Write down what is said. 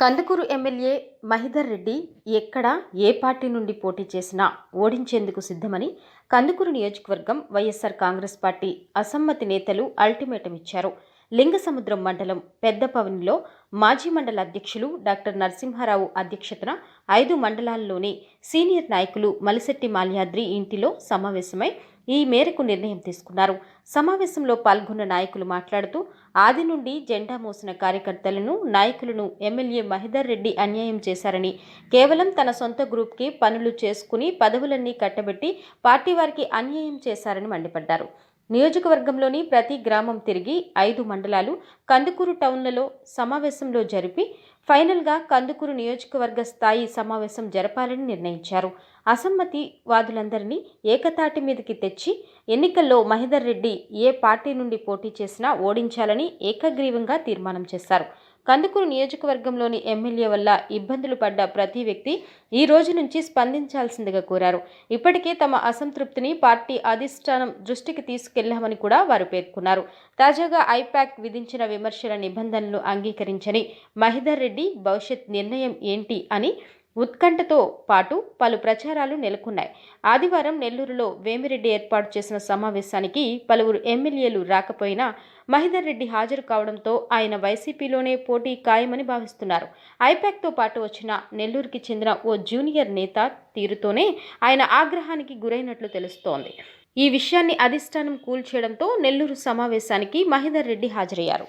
Kandukur MLA Mahidhar Reddy ఎక్కడ ఏ party నుండి పోటీ చేసినా ఓడించేందుకు సిద్ధమని కందుకూరు నియోజకవర్గం వైఎస్సార్ కాంగ్రెస్ పార్టీ అసమ్మతి నేతలు అల్టిమేటం ఇచ్చారు. లింగసముద్రం మండలం పెద్దపవనిలో మాజీ మండల అధ్యక్షులు డాక్టర్ నరసింహారావు అధ్యక్షతన ఐదు మండలాల్లోని సీనియర్ నాయకులు మలిశెట్టి మాల్యాద్రి ఇంటిలో సమావేశమై ఈ మేరకు నిర్ణయం తీసుకున్నారు. సమావేశంలో పాల్గొన్న నాయకులు మాట్లాడుతూ ఆది నుండి జెండా మోసిన కార్యకర్తలను నాయకులను ఎమ్మెల్యే మహిదర్ రెడ్డి అన్యాయం చేశారని కేవలం తన సొంత గ్రూప్కి పనులు చేసుకుని పదవులన్నీ కట్టబెట్టి పార్టీ వారికి అన్యాయం చేశారని మండిపడ్డారు. నియోజకవర్గంలోని ప్రతి గ్రామం తిరిగి ఐదు మండలాలు కందుకూరు టౌన్లలో సమావేశంలో జరిపి ఫైనల్గా కందుకూరు నియోజకవర్గ స్థాయి సమావేశం జరపాలని నిర్ణయించారు. అసమ్మతి వాదులందరినీ ఏకతాటి మీదకి తెచ్చి ఎన్నికల్లో మహేందర్ రెడ్డి ఏ పార్టీ నుండి పోటీ చేసినా ఓడించాలని ఏకగ్రీవంగా తీర్మానం చేశారు. కందుకూరు నియోజకవర్గంలోని ఎమ్మెల్యే వల్ల ఇబ్బందులు పడ్డ ప్రతి వ్యక్తి ఈ రోజు నుంచి స్పందించాల్సిందిగా కోరారు. ఇప్పటికే తమ అసంతృప్తిని పార్టీ అధిష్టానం దృష్టికి తీసుకెళ్ళామని కూడా వారు పేర్కొన్నారు. తాజాగా ఐపాక్ విధించిన విమర్శల నిబంధనలు అంగీకరించని మహిదర్ రెడ్డి భవిష్యత్ నిర్ణయం ఏంటి అని ఉత్కంఠతో పాటు పలు ప్రచారాలు నెలకొన్నాయి. ఆదివారం నెల్లూరులో వేమిరెడ్డి ఏర్పాటు చేసిన సమావేశానికి పలువురు ఎమ్మెల్యేలు రాకపోయినా మహేందర్ రెడ్డి హాజరు కావడంతో ఆయన వైసీపీలోనే పోటీ ఖాయమని భావిస్తున్నారు. ఐపాక్తో పాటు వచ్చిన నెల్లూరుకి చెందిన ఓ జూనియర్ నేత తీరుతోనే ఆయన ఆగ్రహానికి గురైనట్లు తెలుస్తోంది. ఈ విషయాన్ని అధిష్టానం కూల్చేయడంతో నెల్లూరు సమావేశానికి మహేందర్ రెడ్డి హాజరయ్యారు.